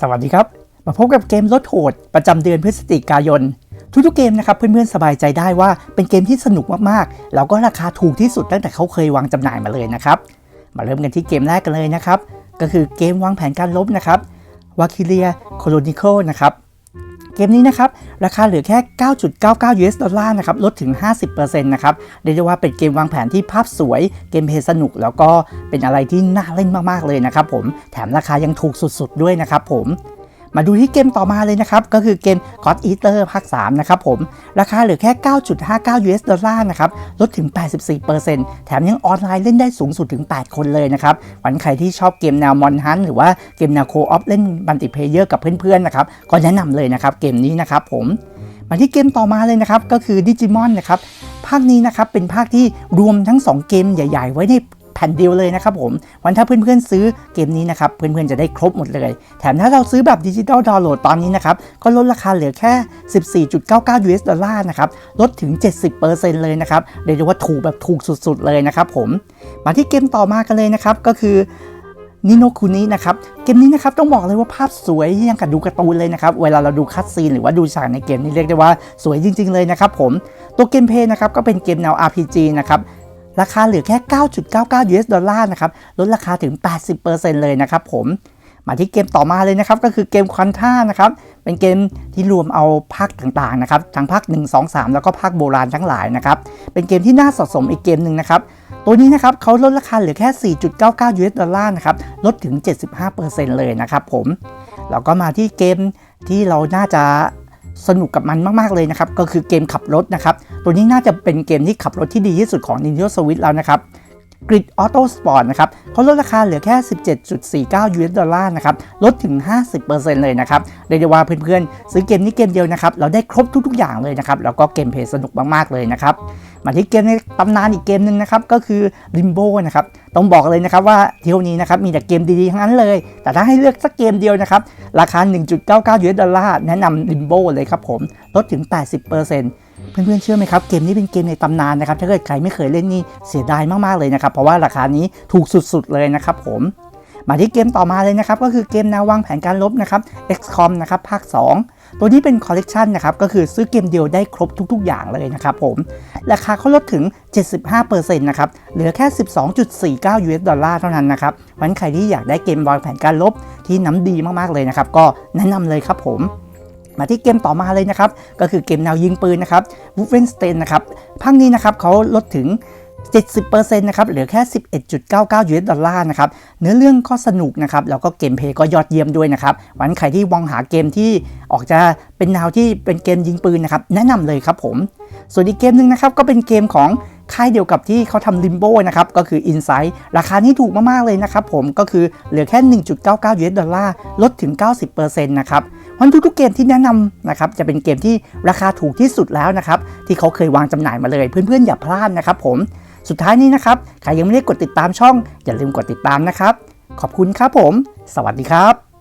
สวัสดีครับ มาพบกับเกมรถโหด ประจำเดือนพฤศจิกายน ทุกๆเกมนะครับเพื่อนๆสบายใจได้ว่าเป็นเกมที่สนุกมากๆ แล้วก็ราคาถูกที่สุดตั้งแต่เขาเคยวางจำหน่ายมาเลยนะครับ มาเริ่มกันที่เกมแรกกันเลยนะครับ ก็คือเกมวางแผนการลบนะครับ w a k i l i a Chronicle นะครับ เกมนี้นะครับ ราคาเหลือแค่ 9.99 US ดอลลาร์นะครับ ลดถึง 50%นะครับเรียกได้ว่าเป็นเกมวางแผนที่ภาพสวย เกมเพลย์สนุก แล้วก็เป็นอะไรที่น่าเล่นมากๆเลยนะครับผม แถมราคายังถูกสุดๆด้วยนะครับผม มาดูที่เกมต่อมาเลยนะครับ ก็คือเกม God Eater ภาค 3 นะครับผม ราคาเหลือแค่ 9.59 US ดอลลาร์นะครับ ลดถึง 84%แถมยังออนไลน์เล่นได้สูงสุดถึง 8 คนเลยนะครับวันใครที่ชอบเกมแนวมอนฮันหรือว่าเกมแนวโคออฟเล่นบันติเพเยอร์กับเพื่อนๆนะครับ ก็แนะนำเลยนะครับเกมนี้นะครับผมมาที่เกมต่อมาเลยนะครับ ก็คือดิจิมอนนะครับ ภาคนี้นะครับเป็นภาคที่รวมทั้ง 2 เกมใหญ่ ๆ ไว้ใน ผ่นเดียวเลยนะครับผมวันถ้าเพื่อนๆซื้อเกมนี้นะครับเพื่อนๆจะได้ครบหมดเลย แถมถ้าเราซื้อแบบดิจิตอลดาวน์โหลดตอนนี้นะครับก็ลดราคาเหลือแค่ 14.99 US ดอลลาร์นะครับลดถึง 70%เลยนะครับเรียกได้ว่าถูกแบบถูกสุดๆเลยนะครับผมมาที่เกมต่อมากันเลยนะครับก็คือนิโนคุนินะครับ เกมนี้นะครับต้องบอกเลยว่าภาพสวยยังกับดูการ์ตูนเลยนะครับ เวลาเราดูคัตซีนหรือว่าดูฉากในเกมนี่เรียกได้ว่าสวยจริง ๆ เลยนะครับผม ตัวเกมเพย์นะครับก็เป็นเกมแนว RPG นะครับ ราคาเหลือแค่ 9.99 US ดอลลาร์นะครับ ลดราคาถึง 80%เลยนะครับผม มาที่เกมต่อมาเลยนะครับ ก็คือเกมควันท่านะครับ เป็นเกมที่รวมเอาภาคต่างๆนะครับ ทั้งภาค 1 2 3 แล้วก็ภาคโบราณทั้งหลายนะครับ เป็นเกมที่น่าสะสมอีกเกมหนึ่งนะครับ ตัวนี้นะครับเขาลดราคาเหลือแค่ 4.99 US ดอลลาร์นะครับ ลดถึง 75%เลยนะครับผม แล้วก็มาที่เกมที่เราน่าจะ สนุกกับมันมาก ๆ เลยนะครับ ก็คือเกมขับรถนะครับ ตัวนี้น่าจะเป็นเกมที่ขับรถที่ดีที่สุดของ Nintendo Switch แล้วนะครับ Grid Auto Sport นะครับเขาลดราคาเหลือแค่ 17.49 US ดอลลาร์นะครับ ลดถึง 50%เลยนะครับเรียกได้ว่าเพื่อนๆ ซื้อเกมนี้เกมเดียวนะครับ เราได้ครบทุกๆ อย่างเลยนะครับ แล้วก็เกมเพลย์สนุกมากๆ เลยนะครับ มาที่เกมในตำนานอีกเกมหนึ่งนะครับ ก็คือ Limbo นะครับ ต้องบอกเลยนะครับว่าเที่ยวนี้นะครับ มีแต่เกมดีๆ ทั้งนั้นเลย แต่ถ้าให้เลือกสักเกมเดียวนะครับ ราคา 1.99 US ดอลลาร์ แนะนำ Limbo เลยครับผม ลดถึง 80% เพื่อนๆเชื่อไหมครับเกมนี้เป็นเกมในตำนานนะครับถ้าเกิดใครไม่เคยเล่นนี่เสียดายมากๆเลยนะครับเพราะว่าราคานี้ถูกสุดๆเลยนะครับผมมาที่เกมต่อมาเลยนะครับก็คือเกมแนววางแผนการลบนะครับ XCOM นะครับภาค 2 ตัวนี้เป็นคอลเลกชันนะครับก็คือซื้อเกมเดียวได้ครบทุก ๆ อย่างเลยนะครับผม ราคาเขาลดถึง 75%นะครับเหลือแค่ 12.49 US ดอลลาร์เท่านั้นนะครับวันใครที่อยากได้เกมวางแผนการลบที่น้ำดีมากๆเลยนะครับก็แนะนำเลยครับผม มาที่เกมต่อมาเลยนะครับ ก็คือเกมแนวยิงปืนนะครับ w o l f e n s t e i n นะครับภาคนี้นะครับเขาลดถึง 70%นะครับ เหลือแค่ 11.99 US ดอลลาร์นะครับ เนื้อเรื่องก็สนุกนะครับ แล้วก็เกมเพย์ก็ยอดเยี่ยมด้วยนะครับ วันใครที่มองหาเกมที่ออกจะเป็นแนวที่เป็นเกมยิงปืนนะครับ แนะนำเลยครับผม ส่วนอีกเกมหนึ่งนะครับ ก็เป็นเกมของค่ายเดียวกับที่เขาทำ Limbo นะครับ ก็คือ Inside ราคานี้ถูกมาก ๆ เลยนะครับผม ก็คือเหลือแค่ 1.99 US ดอลลาร์ ลดถึง 90%นะครับ วันทุกๆเกมที่แนะนำนะครับจะเป็นเกมที่ราคาถูกที่สุดแล้วนะครับที่เขาเคยวางจำหน่ายมาเลยเพื่อนๆอย่าพลาดนะครับผมสุดท้ายนี้นะครับใครยังไม่ได้กดติดตามช่อง อย่าลืมกดติดตามนะครับ ขอบคุณครับผม สวัสดีครับ